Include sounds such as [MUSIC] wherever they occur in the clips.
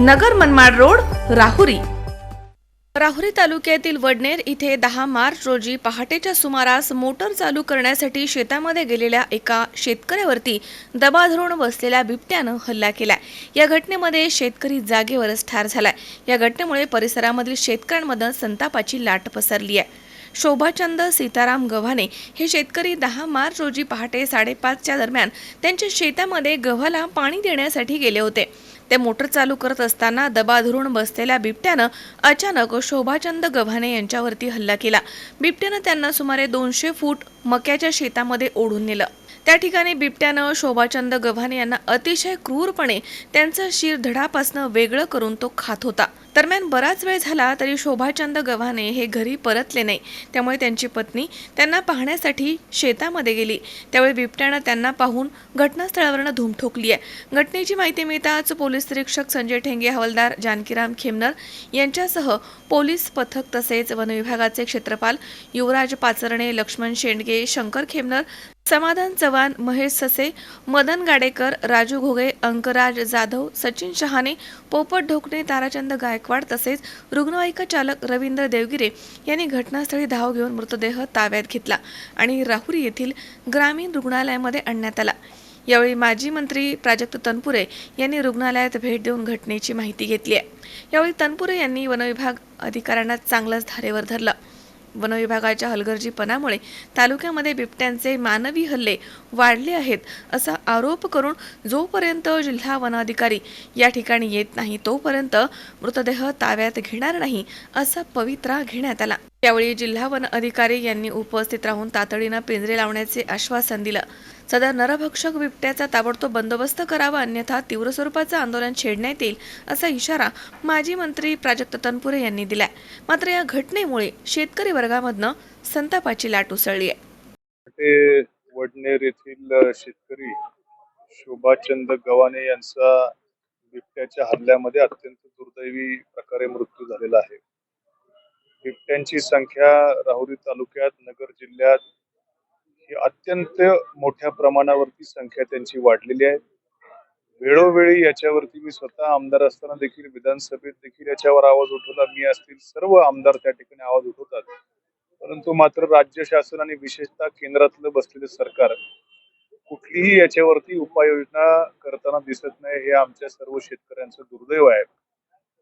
नगर Manmad road Rahuri. Rahuri तालुक्यातील वडनेर इथे दहा मार्च रोजी पहाटेच्या सुमारास मोटर चालू करण्यासाठी शेतामध्ये गेलेल्या एका शेतकऱ्यावरती दबा धरून बसलेल्या बिबट्यानं हल्ला केला या घटनेमध्ये शेतकरी जागेवरच ठार झालाय. या घटनेमुळे परिसरामधील शेतकऱ्यांमध्ये संतापाची लाट पसरली आहे. शोभाचंद सीताराम गव्हाणे हे शेतकरी दहा मार्च रोजी पहाटे साडेपाचच्या दरम्यान त्यांच्या शेतामध्ये गव्हाला पाणी देण्यासाठी गेले होते. ते मोटर चालू करत असताना दबा धरून बसलेल्या बिबट्यानं अचानक शोभाचंद गव्हाणे यांच्यावरती हल्ला केला. बिबट्यानं त्यांना सुमारे दोनशे फूट मक्याच्या शेतामध्ये ओढून नेलं. त्या ठिकाणी बिबट्यानं शोभाचंद गव्हाणे यांना अतिशय क्रूरपणे त्यांचं शिर धडापासनं वेगळं करून तो खात होता. दरम्यान बराच वेळ झाला तरी शोभाचंद गव्हाणे हे घरी परतले नाही. त्यामुळे त्यांची पत्नी त्यांना पाहण्यासाठी शेतामध्ये गेली. त्यावेळी बिबट्यानं त्यांना पाहून घटनास्थळावरनं धूम ठोकली आहे. घटनेची माहिती मिळताच पोलीस निरीक्षक संजय ठेंगे हवालदार जानकीराम खेमनर यांच्यासह पोलीस पथक तसेच वनविभागाचे क्षेत्रपाल युवराज पाचरणे लक्ष्मण शेंडगे शंकर खेमनर समाधान चव्हाण महेश ससे मदन गाडेकर राजू घोगे अंकराज जाधव सचिन शहाणे पोपट ढोकणे ताराचंद गायक गायकवाड तसेच रुग्णवाहिका चालक रवींद्र देवगिरे यांनी घटनास्थळी धाव घेऊन मृतदेह ताब्यात घेतला आणि राहुरी येथील ग्रामीण रुग्णालयामध्ये आणण्यात आला. यावेळी माजी मंत्री प्राजक्त तनपुरे यांनी रुग्णालयात भेट देऊन घटनेची माहिती घेतली आहे. यावेळी तनपुरे यांनी वनविभाग अधिकाऱ्यांना चांगलंच धारेवर धरलं. वनविभागाच्या हलगर्जीपणामुळे तालुक्यामध्ये बिबट्यांचे मानवी हल्ले वाढले आहेत असा आरोप करून जोपर्यंत जिल्हा वनाधिकारी या ठिकाणी येत नाही तोपर्यंत मृतदेह ताब्यात घेणार नाही असा पवित्रा घेण्यात आला. यावेळी जिल्हा वन अधिकारी यांनी उपस्थित राहून तातडीनं पिंजरे लावण्याचे आश्वासन दिलं. सध्या नरभक्षक बिबट्याचा ताबडतोब बंदोबस्त करावा अन्यथा तीव्र स्वरूपाचं आंदोलन छेडण्यात येईल असा इशारा माजी मंत्री प्राजक्त तनपुरे यांनी दिलाय. मात्र या घटनेमुळे शेतकरी वर्गामधनं संतापाची लाट उसळली आहे. ते वडनेर येथील शेतकरी शोभाचंद गवाने यांचा बिबट्याच्या हल्ल्यामध्ये अत्यंत दुर्दैवी प्रकारे मृत्यू झालेला आहे. बिबट्यांची संख्या राहुरी तालुक्यात नगर जिल्ह्यात ही अत्यंत मोठ्या प्रमाणावरती संख्या त्यांची वाढलेली आहे. वेळोवेळी याच्यावरती मी स्वतः आमदार असताना देखील विधानसभेत देखील याच्यावर आवाज उठवला. मी असतील सर्व आमदार त्या ठिकाणी आवाज उठवतात. परंतु मात्र राज्य शासन आणि विशेषतः केंद्रातलं बसलेलं सरकार कुठलीही याच्यावरती उपाययोजना करताना दिसत नाही हे आमच्या सर्व शेतकऱ्यांचं दुर्दैव आहे.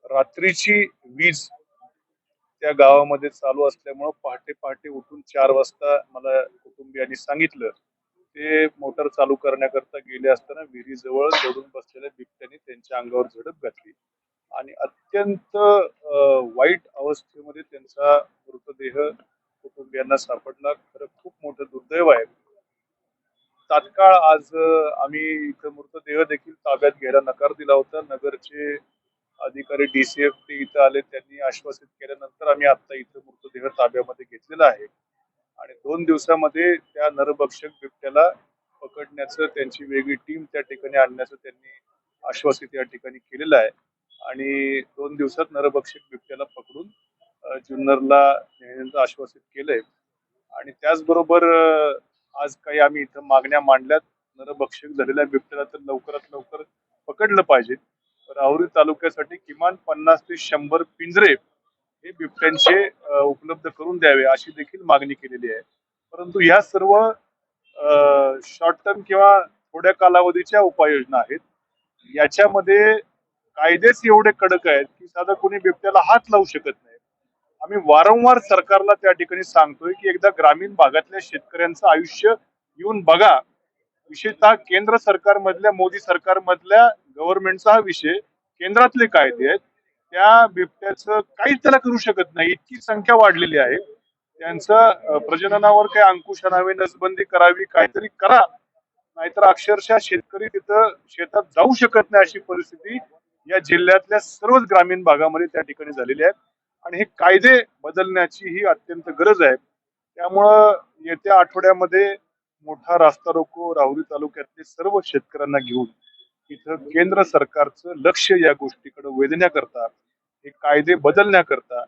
रात्रीची वीज त्या गावामध्ये चालू असल्यामुळं पहाटे पहाटे उठून चार वाजता मला ज्यांनी सांगितलं ते मोटर चालू करण्याकरता गेले असताना विहिरीजवळ जोडून बसलेल्या बिबट्याने त्यांच्या अंगावर झडप घातली. आणि अत्यंत वाईट अवस्थेमध्ये त्यांचा मृतदेह कुटुंबियांना सापडला. खरं खूप मोठं दुर्दैव आहे. तात्काळ आज आम्ही इथं मृतदेह देखील ताब्यात घ्यायला नकार दिला होता. नगरचे अधिकारी डीसीएफ ते इथं आले. त्यांनी आश्वासित केल्यानंतर आम्ही आता इथं मृतदेह ताब्यामध्ये घेतलेला आहे. आणि दोन दिवसामध्ये त्या नरभक्षक बिबट्याला पकडण्याचं त्यांची वेगळी टीम त्या ठिकाणी आणण्याचं त्यांनी आश्वासित या ठिकाणी केलेलं आहे. आणि दोन दिवसात नरभक्षक बिबट्याला पकडून जुन्नरला नेण्याचं आश्वासित केलंय. आणि त्याचबरोबर आज काही आम्ही इथं मागण्या मांडल्यात नरभक्षक झालेल्या बिबट्याला तर लवकरात लवकर पकडलं पाहिजे. राहुरी तालुक्यासाठी किमान पन्नास ते शंभर पिंजरे हे बिबट्यांचे उपलब्ध करून द्यावे अशी देखील मागणी केलेली आहे. परंतु ह्या सर्व शॉर्ट टर्म किंवा थोड्या कालावधीच्या उपाययोजना आहेत. याच्यामध्ये कायदेच एवढे कडक आहेत की साधा कोणी बिबट्याला हात लावू शकत नाही. आम्ही वारंवार सरकारला त्या ठिकाणी सांगतोय की एकदा ग्रामीण भागातल्या शेतकऱ्यांचं आयुष्य येऊन बघा. विशेषतः केंद्र सरकारमधल्या मोदी सरकारमधल्या गव्हर्नमेंटचा हा विषय केंद्रातले कायदे आहेत. त्या बिबट्याचं काहीच त्याला करू शकत नाही. इतकी संख्या वाढलेली आहे. त्यांचं प्रजननावर काही अंकुश आणावे नसबंदी करावी काहीतरी करा. नाहीतर अक्षरशः शेतकरी तिथं शेतात जाऊ शकत नाही अशी परिस्थिती या जिल्ह्यातल्या सर्वच ग्रामीण भागामध्ये त्या ठिकाणी झालेली आहे. आणि हे कायदे बदलण्याची ही अत्यंत गरज आहे. त्यामुळं येत्या आठवड्यामध्ये मोठा रास्ता रोको राहुरी तालुक्यातले सर्व शेतकऱ्यांना घेऊन इथं केंद्र सरकारचं लक्ष या गोष्टीकडे वेधण्याकरता हे कायदे बदलण्याकरता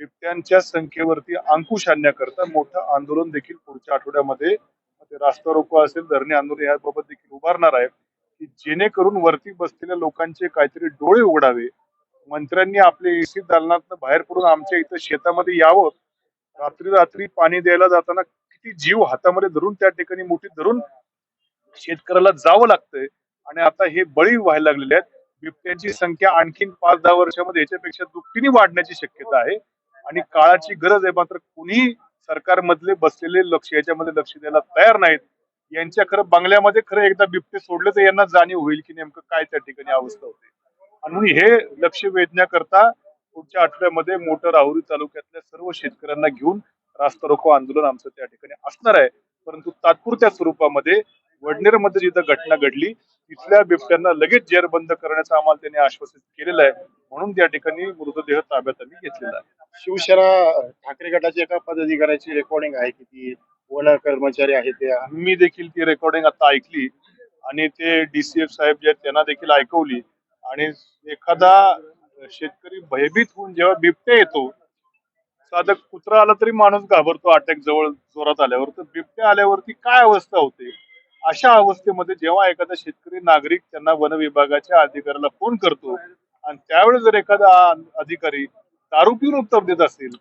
बिबट्यांच्या संख्येवरती अंकुश आणण्याकरता मोठं आंदोलन देखील पुढच्या आठवड्यामध्ये ते रास्ता रोको असेल धरणे आंदोलन याबाबत देखील उभारणार आहे की जेणेकरून वरती बसलेल्या लोकांचे काहीतरी डोळे उघडावे. मंत्र्यांनी आपले एसी दालनात बाहेर पडून आमच्या इथं शेतामध्ये यावं. रात्री रात्री पाणी द्यायला जाताना किती जीव हातामध्ये धरून त्या ठिकाणी मोठी धरून शेतकऱ्याला जावं लागतंय. आणि आता हे बळी व्हायला लागलेले आहेत. बिबट्यांची संख्या आणखीन पाच दहा वर्षामध्ये याच्यापेक्षा दुपटीने वाढण्याची शक्यता आहे. आणि काळाची गरज आहे मात्र कुणी सरकारमधले बसलेले लक्ष याच्यामध्ये लक्ष द्यायला तयार नाहीत. यांच्या खरं बंगल्यामध्ये खरं एकदा बिबटे सोडले तर यांना जाणीव होईल की नेमकं काय त्या ठिकाणी अवस्था होते. आणि म्हणून हे लक्ष वेधण्याकरता पुढच्या आठवड्यामध्ये मोटर राहुरी तालुक्यातल्या सर्व शेतकऱ्यांना घेऊन रास्ता रोको आंदोलन आमचं त्या ठिकाणी असणार आहे. परंतु तात्पुरत्या स्वरूपामध्ये वडनेरमध्ये जिथं घटना घडली तिथल्या बिबट्यांना लगेच जेरबंद करण्याचं आम्हाला त्यांनी आश्वासित केलेलं आहे. म्हणून त्या ठिकाणी मृतदेह ताब्यात आम्ही घेतलेला आहे. शिवसेना ठाकरे गटाची एका पदाधिकाऱ्याची रेकॉर्डिंग आहे की ती वन कर्मचारी आहे ते मी देखील ती रेकॉर्डिंग आता ऐकली आणि ते डीसीएफ साहेब जे त्यांना देखील ऐकवली. आणि एखादा शेतकरी भयभीत होऊन जेव्हा बिबट्या येतो साधं कुत्रा आला तरी माणूस घाबरतो अटॅक जवळ जोरात आल्यावर. तर बिबट्या आल्यावरती काय अवस्था होते? अशा अवस्थेमध्ये जेव्हा एखादा शेतकरी नागरिक त्यांना वन विभागाच्या अधिकाऱ्याला फोन करतो आणि त्यावेळेस जर एखादा अधिकारी दारू पिऊन उत्तर देत असेल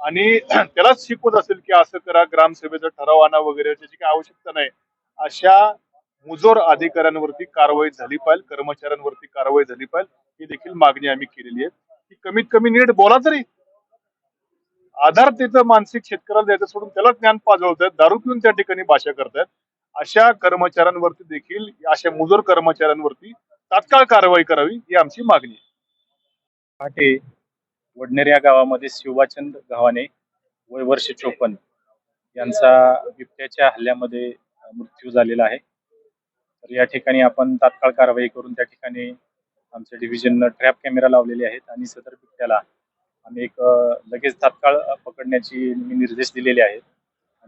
आणि [CLEARS THROAT] त्यालाच शिकवत असेल की असं करा ग्रामसभेचा ठराव आणा वगैरे त्याची काही आवश्यकता नाही अशा मुजोर अधिकाऱ्यांवरती कारवाई झाली पाहिजे कर्मचाऱ्यांवरती कारवाई झाली पाहिजे ही देखील मागणी आम्ही केलेली आहे. की कमीत कमी नीट बोला तरी. आधार त्याचं मानसिक शेतकऱ्याला द्यायचं सोडून त्याला ज्ञान पाजवत आहेत दारू पिऊन त्या ठिकाणी भाषा करतायत. अशा कर्मचाऱ्यांवरती देखील अशा मुजोर कर्मचाऱ्यांवरती तात्काळ कारवाई करावी ही आमची मागणी आहे. पहाटे वडनेर या गावामध्ये शिवाचंद गावाने वय वर्ष चोपन्न यांचा बिबट्याच्या हल्ल्यामध्ये मृत्यू झालेला आहे. तर या ठिकाणी आपण तात्काळ कारवाई करून त्या ठिकाणी आमच्या डिव्हिजननं ट्रॅप कॅमेरा लावलेले आहेत आणि सदर बिबट्याला आम्ही एक लगेच तात्काळ पकडण्याची मी निर्देश दिलेले आहेत.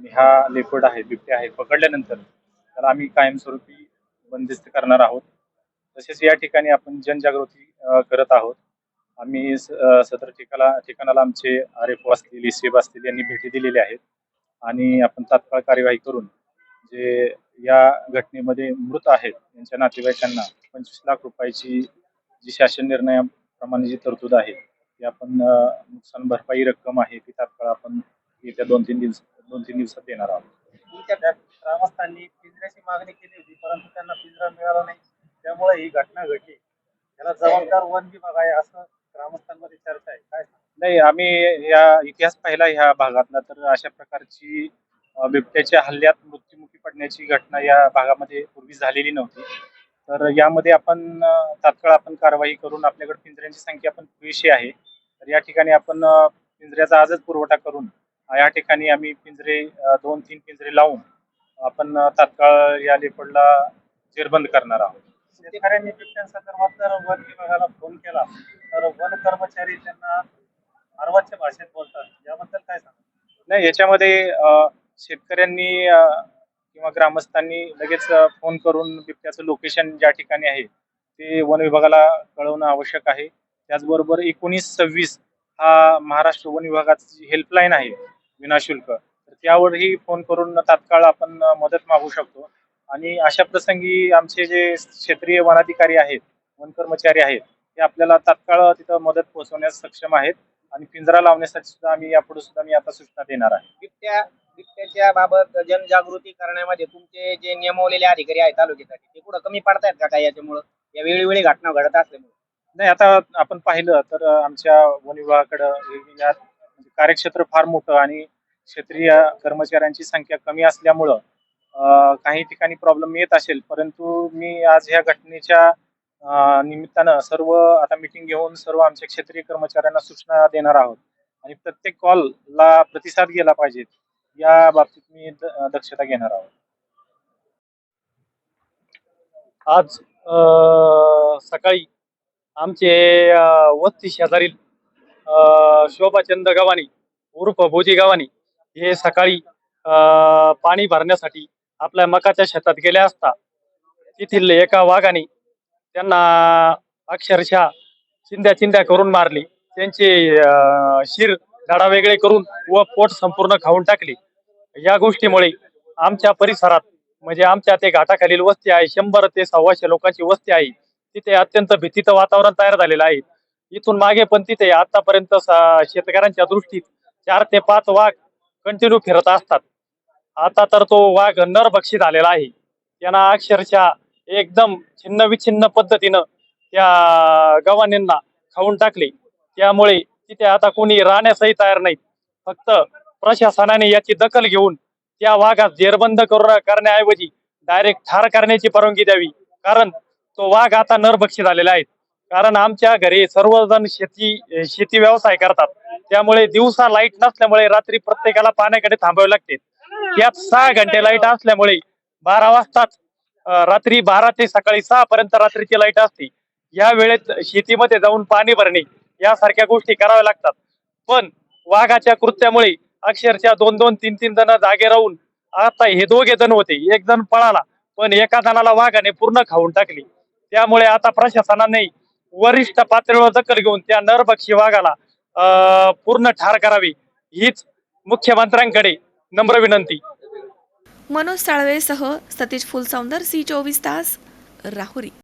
आणि हा लेपर्ड आहे बिबट्या आहे पकडल्यानंतर त्याला आम्ही कायमस्वरूपी बंदिस्त करणार आहोत. तसेच या ठिकाणी आपण जनजागृती करत आहोत. आम्ही स- सदर ठिकाणा ठिकाणाला आमचे आर एफ असतील इसेब असतील यांनी भेटी दिलेल्या आहेत. आणि आपण तात्काळ कार्यवाही करून जे या घटनेमध्ये मृत आहेत यांच्या नातेवाईकांना पंचवीस लाख रुपयाची जी शासन निर्णयाप्रमाणे जी तरतूद आहे ती आपण नुकसान भरपाई रक्कम आहे ती तात्काळ आपण येत्या दोन तीन दिवस दोन तीन दिवसात देणार आहोत. ग्रामस्थांनी पिंजऱ्याची मागणी केली होती परंतु त्यांना पिंजरा मिळाला नाही. त्यामुळे ही घटना घडली. याला जबाबदार वन विभाग आहे असं ग्रामस्थांमध्ये चर्चा आहे. काय नाही आम्ही या इतिहास पाहिला ह्या भागातला तर अशा प्रकारची बिबट्याच्या हल्ल्यात मृत्युमुखी पडण्याची घटना या भागामध्ये पूर्वी झालेली नव्हती. तर यामध्ये आपण तात्काळ आपण कारवाई करून आपल्याकडे पिंजऱ्यांची संख्या पण पुरेशी आहे. तर या ठिकाणी आपण पिंजऱ्याचा आजच पुरवठा करून या ठिकाणी आम्ही पिंजरे दोन तीन पिंजरे लावून आपण तात्काळ या लेपडला जेरबंद करणार आहोत. शेतकऱ्यांनी बिबट्यांसंदर्भात जर वन विभागाला फोन केला तर वन कर्मचारी त्यांना अर्वाच्य भाषेत बोलतात. याबद्दल काय सांगा नाही याच्यामध्ये शेतकऱ्यांनी किंवा ग्रामस्थांनी लगेच फोन करून बिबट्याचं लोकेशन ज्या ठिकाणी आहे ते वन विभागाला कळवणं आवश्यक आहे. त्याचबरोबर एकोणीस सव्वीस हा महाराष्ट्र वन विभागाची हेल्पलाईन आहे विनाशुल्क तर त्यावरही फोन करून तात्काळ आपण मदत मागू शकतो. आणि अशा प्रसंगी आमचे जे क्षेत्रीय वनाधिकारी आहेत वन कर्मचारी आहेत ते आपल्याला तात्काळ तिथं मदत पोहोचवण्यास सक्षम आहेत आणि पिंजरा लावण्यासाठी सुद्धा आम्ही यापुढे सुद्धा मी आता सूचना देणार आहे. बिबट्या बिबट्याच्या बाबत जनजागृती करण्यामध्ये तुमचे जे नेमवलेले अधिकारी आहेत तालुक्यासाठी ते कुठं कमी पडतायत का काय याच्यामुळं? या वेळोवेळी घटना घडत असल्यामुळे. नाही आता आपण पाहिलं तर आमच्या वन विभागाकडं म्हणजे कार्यक्षेत्र फार मोठं आणि क्षेत्रीय कर्मचाऱ्यांची संख्या कमी असल्यामुळं काही ठिकाणी प्रॉब्लेम येत असेल. परंतु मी आज ह्या घटनेच्या निमित्तानं सर्व आता मिटिंग घेऊन सर्व आमच्या क्षेत्रीय कर्मचाऱ्यांना सूचना देणार आहोत. आणि प्रत्येक कॉलला प्रतिसाद गेला पाहिजे. या बाबतीत मी द- दक्षता घेणार आहोत. आज सकाळी आमचे वस्ती शेजारील शोभाचंद गव्हाणी उर्फ भोजी गव्हाणी हे सकाळी पाणी भरण्यासाठी आपल्या मकाच्या शेतात गेले असता तेथील एका वाघाने त्यांना अक्षरशः चिंध्या चिंध्या करून मारली. त्यांचे शिर धडा वेगळे करून व पोट संपूर्ण खाऊन टाकले. या गोष्टीमुळे आमच्या परिसरात म्हणजे आमच्या ते घाटाखालील वस्ती आहे शंभर ते सव्वाशे लोकांची वस्ती आहे. तिथे अत्यंत भीतीचं वातावरण तयार झालेलं आहे. इथून मागे पण तिथे आतापर्यंत शेतकऱ्यांच्या दृष्टीत चार ते पाच वाघ कंटिन्यू फिरत असतात. आता तर तो वाघ नरभक्षी झालेला आहे. त्यांना अक्षरशः एकदम छिन्न विछिन्न पद्धतीनं त्या गव्हाणींना खाऊन टाकले. त्यामुळे तिथे आता कोणी राहण्यासही तयार नाहीत. फक्त प्रशासनाने याची दखल घेऊन त्या वाघास जेरबंद करू करण्याऐवजी डायरेक्ट ठार करण्याची परवानगी द्यावी. कारण तो वाघ आता नरभक्षी झालेला आहे. कारण आमच्या घरी सर्वजण शेती शेती व्यवसाय करतात. त्यामुळे दिवसा लाइट नसल्यामुळे रात्री प्रत्येकाला पाण्याकडे थांबावे लागते. यात सहा घंटे लाइट असल्यामुळे बारा वाजताच रात्री बारा ते सकाळी सहा पर्यंत रात्रीची लाइट असते. या वेळेत शेतीमध्ये जाऊन पाणी भरणे यासारख्या गोष्टी कराव्या लागतात. पण वाघाच्या कृत्यामुळे अक्षरशः दोन दोन तीन तीन जण जागे राहून आता हे दोघे जण होते. एक जण पळाला पण एका जणाला वाघाने पूर्ण खाऊन टाकली. त्यामुळे आता प्रशासनाने वरिष्ठ पातळीवर दखल घेऊन त्या नरभक्षी वाघाला अं, पूर्ण ठार करावी हीच मुख्यमंत्र्यांकडे नम्र विनंती. मनोज साळवेसह सतीश फुलसौंदर सी चोवीस तास राहुरी.